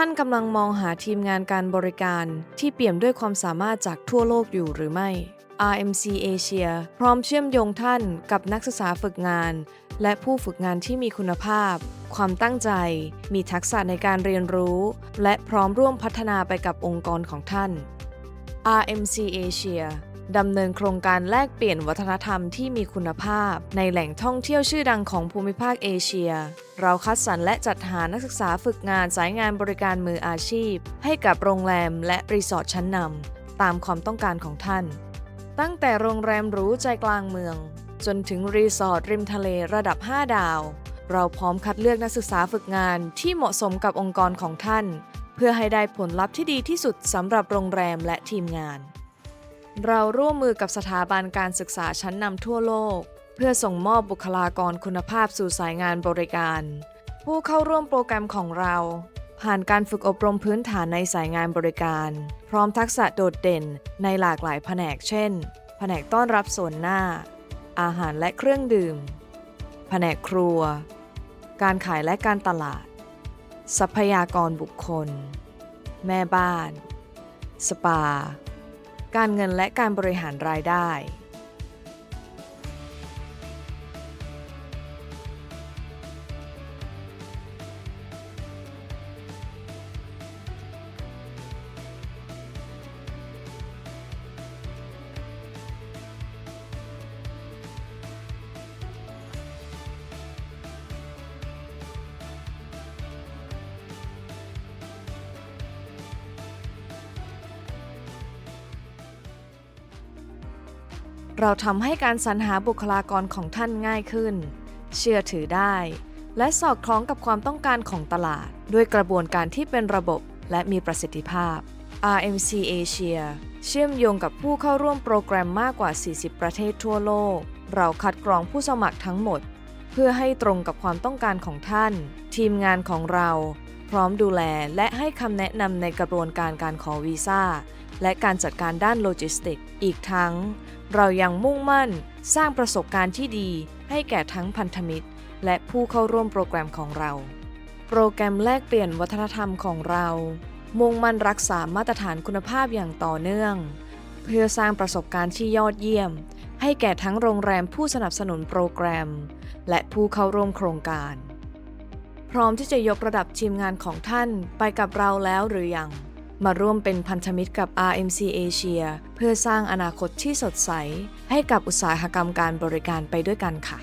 ท่านกำลังมองหาทีมงานการบริการที่เปี่ยมด้วยความสามารถจากทั่วโลกอยู่หรือไม่ RMC Asia พร้อมเชื่อมโยงท่านกับนักศึกษาฝึกงาน และผู้ฝึกงานที่มีคุณภาพ ความตั้งใจ มีทักษะในการเรียนรู้ และพร้อมร่วมพัฒนาไปกับองค์กรของท่าน RMC Asia ดำเนินโครงการแลกเปลี่ยนวัฒนธรรมที่มีคุณภาพ ในแหล่งท่องเที่ยวชื่อดังของภูมิภาคเอเชีย เราคัดสรรและจัดหานักศึกษาฝึกงานสายงานบริการมืออาชีพ ให้กับโรงแรมและรีสอร์ทชั้นนำตามความต้องการของท่าน ตั้งแต่โรงแรมหรูใจกลางเมือง จนถึงรีสอร์ทริมทะเลระดับ 5 ดาว เราพร้อมคัดเลือกนักศึกษาฝึกงานที่เหมาะสมกับองค์กรของท่าน เพื่อให้ได้ผลลัพธ์ที่ดีที่สุดสำหรับโรงแรมและทีมงาน เราร่วมมือกับสถาบันการศึกษาชั้นนำทั่วโลก เพื่อส่งมอบบุคลากรคุณภาพสู่สายงานบริการ ผู้เข้าร่วมโปรแกรมของเรา ผ่านการฝึกอบรมพื้นฐานในสายงานบริการ พร้อมทักษะโดดเด่นในหลากหลายแผนกเช่น แผนกต้อนรับส่วนหน้า อาหารและเครื่องดื่ม แผนกครัว การขายและการตลาด ทรัพยากรบุคคล แม่บ้าน สปา การเงินและการบริหารรายได้ เราทำให้การสรรหาบุคลากรของท่านง่ายขึ้น เชื่อถือได้ และสอดคล้องกับความต้องการของตลาด ด้วยกระบวนการที่เป็นระบบและมีประสิทธิภาพ RMC Asia เชื่อมโยงกับผู้เข้าร่วมโปรแกรมมากกว่า 40 ประเทศทั่วโลก เราคัดกรองผู้สมัครทั้งหมด เพื่อให้ตรงกับความต้องการของท่าน ทีมงานของเรา พร้อมดูแลและให้คำแนะนำในกระบวนการการขอวีซ่า และการจัดการด้านโลจิสติก อีกทั้ง เรายังมุ่งมั่นสร้างประสบการณ์ที่ดีให้แก่ทั้งพันธมิตร และผู้เข้าร่วมโปรแกรมของเรา โปรแกรมแลกเปลี่ยนวัฒนธรรมของเรา มุ่งมั่นรักษามาตรฐานคุณภาพอย่างต่อเนื่อง เพื่อสร้างประสบการณ์ที่ยอดเยี่ยม ให้แก่ทั้งโรงแรมผู้สนับสนุนโปรแกรม และผู้เข้าร่วมโครงการ พร้อมที่จะยกระดับทีมงานของท่านไปกับเราแล้วหรือยัง มาร่วมเป็นพันธมิตรกับ RMC Asia เพื่อสร้างอนาคตที่สดใส ให้กับอุตสาหกรรมการบริการไปด้วยกันค่ะ